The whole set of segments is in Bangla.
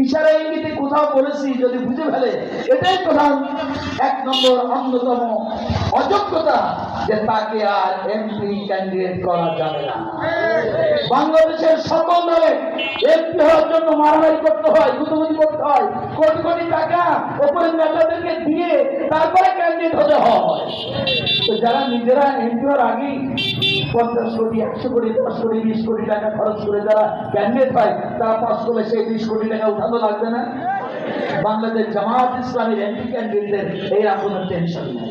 ইশারা ইঙ্গিতে কোথাও বলেছি, যদি বুঝে ফেলে, এটাই প্রধান এক নম্বর অন্যতম অযোগ্যতা যে তাকে আর এমপি ক্যান্ডিডেট করা যাবে না। বাংলাদেশের সকল দলে এমপি হওয়ার জন্য মারামারি করতে হয়, গুতগুতি করতে হয়, কোটি কোটি টাকা ওপরে নেতাদেরকে দিয়ে তারপরে ক্যান্ডিডেট হতে হয়। তো যারা নিজেরা এমপি হওয়ার আগেই পঞ্চাশ কোটি, একশো কোটি, দশ কোটি, বিশ কোটি টাকা খরচ করে যারা ক্যান্ডিডেট হয় তারা পাস করলে সেই বিশ কোটি টাকা উঠানো লাগবে না। বাংলাদেশ জামাত ইসলামের এমপি ক্যান্ডিডেটদের এই কোনো টেনশন নেই।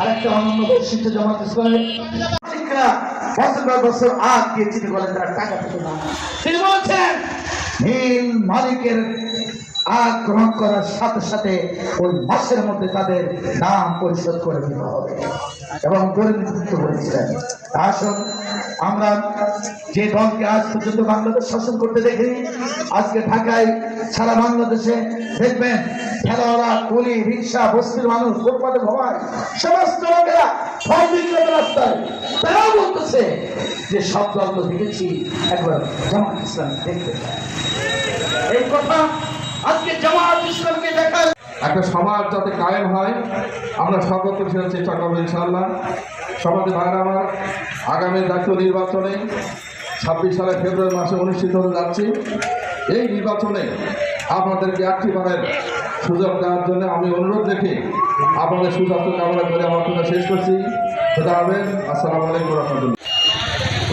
আরেকটা অনন্য বৈশিষ্ট্য ইসলামের বছর বছর আগ দিয়ে চিঠি তারা টাকা পেত না। তিনি বলছেন নীল মালিকের আগ গ্রহণ করার সাথে সাথে ওই মাসের মধ্যে তাদের নাম পরিশোধ করে দিতে হবে। এবং করেছিলেন আসুন আমরা যে দলকে আজ পর্যন্ত বাংলাদেশ শাসন করতে দেখিনি আজকে ঢাকায় সারা বাংলাদেশে দেখবেন খেলোয়াড়া কুলি রিক্সা বস্তির মানুষ ফুটপাতে ভবায় সমস্ত লোকেরা বিক্রেতা রাস্তায় যে সব দল দেখেছি একবার জামাত ইসলাম দেখতে চায়। এই কথা আজকে জামাত ইসলামকে দেখা একটা সমাজ যাতে কায়েম হয়, আমরা সর্বত্র সেটা চেষ্টা করব ইনশাল্লাহ সমাজে ভাইরা আমার আগামী জাতীয় নির্বাচনে ছাব্বিশ সালের ফেব্রুয়ারি মাসে অনুষ্ঠিত হতে যাচ্ছি। এই নির্বাচনে আপনাদেরকে একটি বারের সুযোগ দেওয়ার জন্য আমি অনুরোধ রেখে আপনাদের সুস্বাস্থ্য কামনা করে আমার কথা শেষ করছি। সেটা হবে আসসালামু আলাইকুম রহমতুল্লাহ।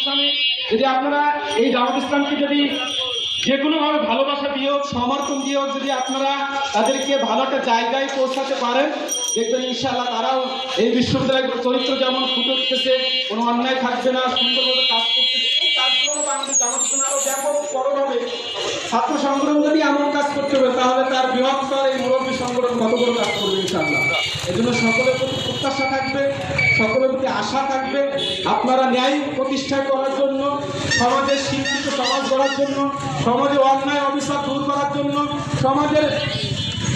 ইসলামী যদি আপনারা এই জামাত ইসলামকে যদি যে কোনোভাবে ভালোবাসা দিয়ে হোক, সমর্থন দিয়ে হোক, যদি আপনারা তাদেরকে ভালো একটা জায়গায় পৌঁছাতে পারেন, দেখবেন ইনশাআল্লাহ তারাও এই বিশ্ববিদ্যালয়ের চরিত্র যেমন ফুটে উঠতেছে, কোনো অন্যায় থাকবে না, সুন্দরভাবে কাজ করতেছে, এই কাজগুলো ছাত্র সংগঠন যদি এমন কাজ করতে হবে তাহলে তার বৃহত্তর এই মুরব্বী সংগঠন কত বড় কাজ করবে ইনশাআল্লাহ? এজন্য সকলের প্রতি প্রত্যাশা থাকবে, সকলের প্রতি আশা থাকবে আপনারা ন্যায় প্রতিষ্ঠা করার জন্য, সমাজের শিক্ষিত সমাজ গড়ার জন্য, সমাজে অন্যায় অবিশ্বাস দূর করার জন্য, সমাজের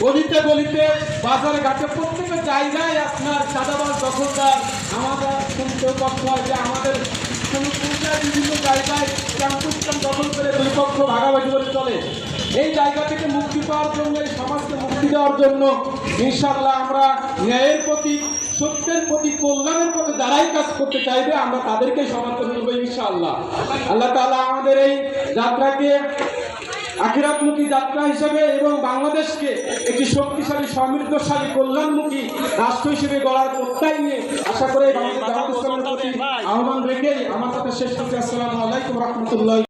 গলিতে গলিতে, বাজারে ঘাটে প্রত্যেকের জায়গায় আপনার চাঁদাবাজ দখলদার হয় যে আমাদের বিভিন্ন জায়গায় ক্যাম্পাসটাম দখল করে দুই পক্ষ ভাগাভাগি করে চলে। এই জায়গা থেকে মুক্তি পাওয়ার জন্য, এই সমাজকে মুক্তি দেওয়ার জন্য, ইনশাআল্লাহ আমরা ন্যায়ের প্রতি সত্যের প্রতি, কল্যাণের পথে যারাই কাজ করতে চাইবে, আমরা তাদেরকে সমর্থন করব ইনশাআল্লাহ। আল্লাহ তাআলা আমাদের এই যাত্রাকে আখিরাতমুখী যাত্রা হিসেবে এবং বাংলাদেশকে একটি শক্তিশালী, সমৃদ্ধশালী, কল্যাণমুখী রাষ্ট্র হিসেবে গড়ার প্রত্যয় নিয়ে আশা করে আহ্বান রেখেই আমার কথা শেষ করছি। আসসালামু আলাইকুম রহমতুল্লাহ